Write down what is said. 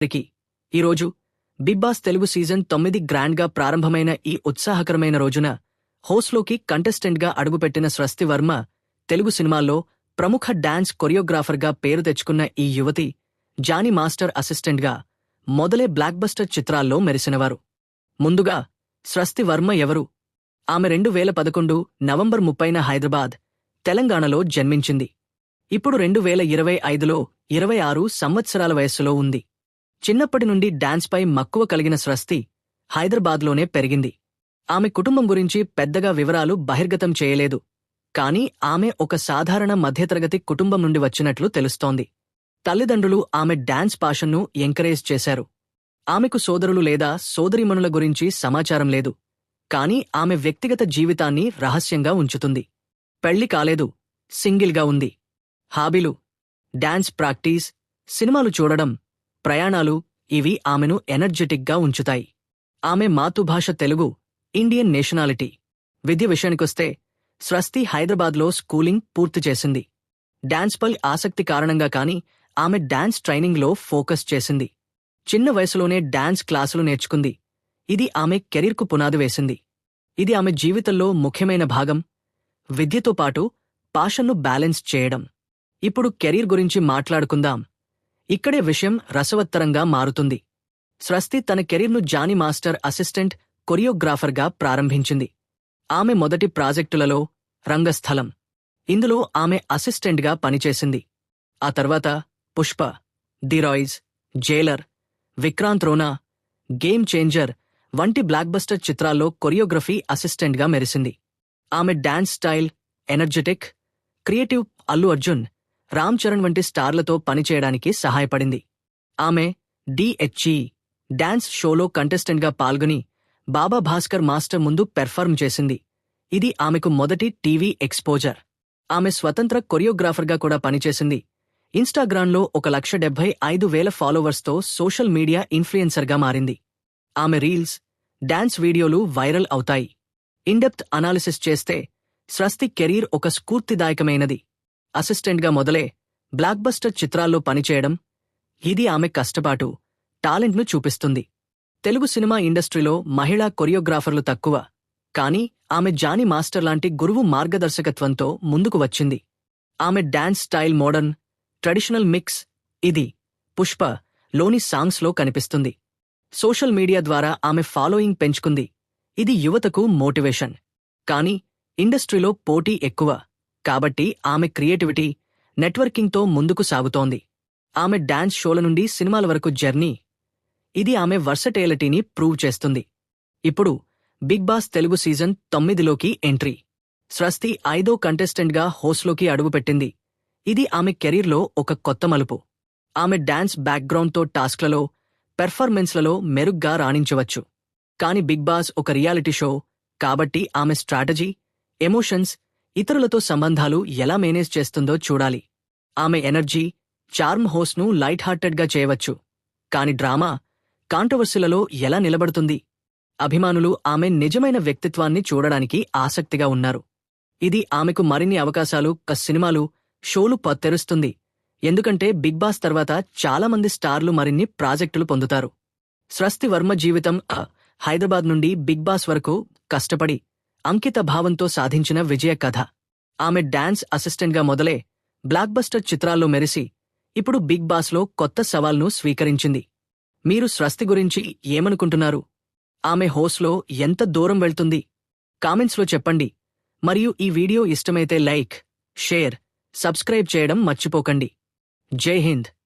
ఈ ఈరోజు big boss Telugu season తొమ్మిది గ్రాండ్గా ప్రారంభమైన ఈ ఉత్సాహకరమైన రోజున హోస్లోకి కంటెస్టెంట్గా అడుగుపెట్టిన స్వస్తి వర్మ తెలుగు సినిమాల్లో ప్రముఖ డాన్స్ కొరియోగ్రాఫర్గా పేరు తెచ్చుకున్న ఈ యువతి జానీ మాస్టర్ అసిస్టెంట్గా మొదలే బ్లాక్బస్టర్ చిత్రాల్లో మెరిసినవారు. ముందుగా స్వస్తి వర్మ ఎవరు? ఆమె రెండు వేల పదకొండు నవంబర్ ముప్పైన హైదరాబాద్ తెలంగాణలో జన్మించింది. ఇప్పుడు రెండు వేల ఇరవై ఐదులో ఇరవై ఆరు సంవత్సరాల వయస్సులో ఉంది. చిన్నప్పటి నుండి డాన్స్పై మక్కువ కలిగిన స్వస్తి హైదరాబాద్లోనే పెరిగింది. ఆమె కుటుంబం గురించి పెద్దగా వివరాలు బహిర్గతం చేయలేదు. కాని ఆమె ఒక సాధారణ మధ్యతరగతి కుటుంబం నుండి వచ్చినట్లు తెలుస్తోంది. తల్లిదండ్రులు ఆమె డాన్స్ పాషన్ను ఎంకరేజ్ చేశారు. ఆమెకు సోదరులు లేదా సోదరిమణుల గురించి సమాచారం లేదు. కాని ఆమె వ్యక్తిగత జీవితాన్ని రహస్యంగా ఉంచుతుంది. పెళ్ళి కాలేదు. సింగిల్గా ఉంది. హాబీలు. Dance practice. సినిమాలు చూడడం. ప్రయాణాలు ఇవి ఆమెను ఎనర్జెటిక్గా ఉంచుతాయి. ఆమె మాతృభాష తెలుగు ఇండియన్ నేషనాలిటీ. విద్య విషయానికొస్తే స్వస్తి హైదరాబాద్లో స్కూలింగ్ పూర్తి చేసింది. డాన్స్పై ఆసక్తి కారణంగా కాని ఆమె డాన్స్ ట్రైనింగ్లో ఫోకస్ చేసింది. చిన్న వయసులోనే డాన్స్ క్లాసులు నేర్చుకుంది. ఇది ఆమె కెరీర్కు పునాది వేసింది. ఇది ఆమె జీవితంలో ముఖ్యమైన భాగం. విద్యతో పాటు పాషన్ను బ్యాలెన్స్ చేయడం. ఇప్పుడు కెరీర్ గురించి మాట్లాడుకుందాం. ఇక్కడే విషయం రసవత్తరంగా మారుతుంది. స్వస్తి తన కెరీర్ను జానీ మాస్టర్ అసిస్టెంట్ కొరియోగ్రాఫర్గా ప్రారంభించింది. ఆమె మొదటి ప్రాజెక్టులలో రంగస్థలం. ఇందులో ఆమె అసిస్టెంట్గా పనిచేసింది. ఆ తర్వాత Pushpa the rise Jailer Vikrant Rona game changer వంటి బ్లాక్బస్టర్ చిత్రాల్లో కొరియోగ్రఫీ అసిస్టెంట్గా మెరిసింది. ఆమె dance style energetic creative Allu Arjun Ram Charan వంటి స్టార్లతో పనిచేయడానికి సహాయపడింది. ఆమె డిహెచ్ఈ డాన్స్ షోలో కంటెస్టెంట్గా పాల్గొని బాబా భాస్కర్ మాస్టర్ ముందు పెర్ఫార్మ్ చేసింది. ఇది ఆమెకు మొదటి టీవీ ఎక్స్పోజర్. ఆమె స్వతంత్ర కొరియోగ్రాఫర్గా కూడా పనిచేసింది. ఇన్స్టాగ్రామ్లో ఒక లక్ష డెబ్బై ఐదు వేల ఫాలోవర్స్తో సోషల్ మీడియా ఇన్ఫ్లుయెన్సర్గా మారింది. ఆమె రీల్స్ డాన్స్ వీడియోలు వైరల్ అవుతాయి. ఇన్డెప్త్ అనాలిసిస్ చేస్తే స్వస్తి కెరీర్ ఒక స్ఫూర్తిదాయకమైనది. అసిస్టెంట్గా మొదలే బ్లాక్బస్టర్ చిత్రాల్లో పనిచేయడం ఇది ఆమె కష్టపాటు టాలెంట్ను చూపిస్తుంది. తెలుగు సినిమా ఇండస్ట్రీలో మహిళా కొరియోగ్రాఫర్లు తక్కువ కానీ ఆమె జానీ మాస్టర్ లాంటి గురువు మార్గదర్శకత్వంతో ముందుకు వచ్చింది. ఆమె dance style modern traditional mix ఇది పుష్ప లోని సాంగ్స్లో కనిపిస్తుంది. సోషల్ మీడియా ద్వారా ఆమె ఫాలోయింగ్ పెంచుకుంది. ఇది యువతకు మోటివేషన్ కానీ ఇండస్ట్రీలో పోటీ ఎక్కువ. కాబట్టి ఆమె క్రియేటివిటీ నెట్వర్కింగ్తో ముందుకు సాగుతోంది. ఆమె డాన్స్ షోల నుండి సినిమాల వరకు జర్నీ. ఇది ఆమె వర్సటేలిటీని ప్రూవ్ చేస్తుంది. ఇప్పుడు బిగ్ బాస్ తెలుగు సీజన్ తొమ్మిదిలోకి ఎంట్రీ. స్వస్తి ఐదో కంటెస్టెంట్గా హోస్ట్లోకి అడుగుపెట్టింది. ఇది ఆమె కెరీర్లో ఒక కొత్త మలుపు. ఆమె డాన్స్ బ్యాక్గ్రౌండ్తో టాస్క్లలో పెర్ఫార్మెన్స్లలో మెరుగ్గా రాణించవచ్చు. కాని బిగ్ బాస్ ఒక రియాలిటీ షో కాబట్టి ఆమె స్ట్రాటజీ ఎమోషన్స్ ఇతరులతో సంబంధాలు ఎలా మేనేజ్ చేస్తుందో చూడాలి. ఆమె ఎనర్జీ చార్మ్ హోస్ను లైట్ హార్టెడ్గా చేయవచ్చు. కాని డ్రామా కాంట్రవర్సీలలో ఎలా నిలబడుతుంది? అభిమానులు ఆమె నిజమైన వ్యక్తిత్వాన్ని చూడడానికి ఆసక్తిగా ఉన్నారు. ఇది ఆమెకు మరిన్ని అవకాశాలు క సినిమాలు షోలు తెరుస్తుంది. ఎందుకంటే బిగ్ బాస్ తర్వాత చాలామంది స్టార్లు మరిన్ని ప్రాజెక్టులు పొందుతారు. స్వస్తి వర్మ జీవితం హైదరాబాద్ నుండి బిగ్ బాస్ వరకు కష్టపడి అంకిత భావంతో సాధించిన విజయ కథ. ఆమె డాన్స్ అసిస్టెంట్గా మొదలే బ్లాక్బస్టర్ చిత్రాల్లో మెరిసి ఇప్పుడు బిగ్ బాస్లో కొత్త సవాల్ను స్వీకరించింది. మీరు స్వస్తి గురించి ఏమనుకుంటున్నారు? ఆమె హోస్లో ఎంత దూరం వెళ్తుంది? కామెంట్స్లో చెప్పండి. మరియు ఈ వీడియో ఇష్టమైతే లైక్ షేర్ సబ్స్క్రైబ్ చేయడం మర్చిపోకండి. జై హింద్.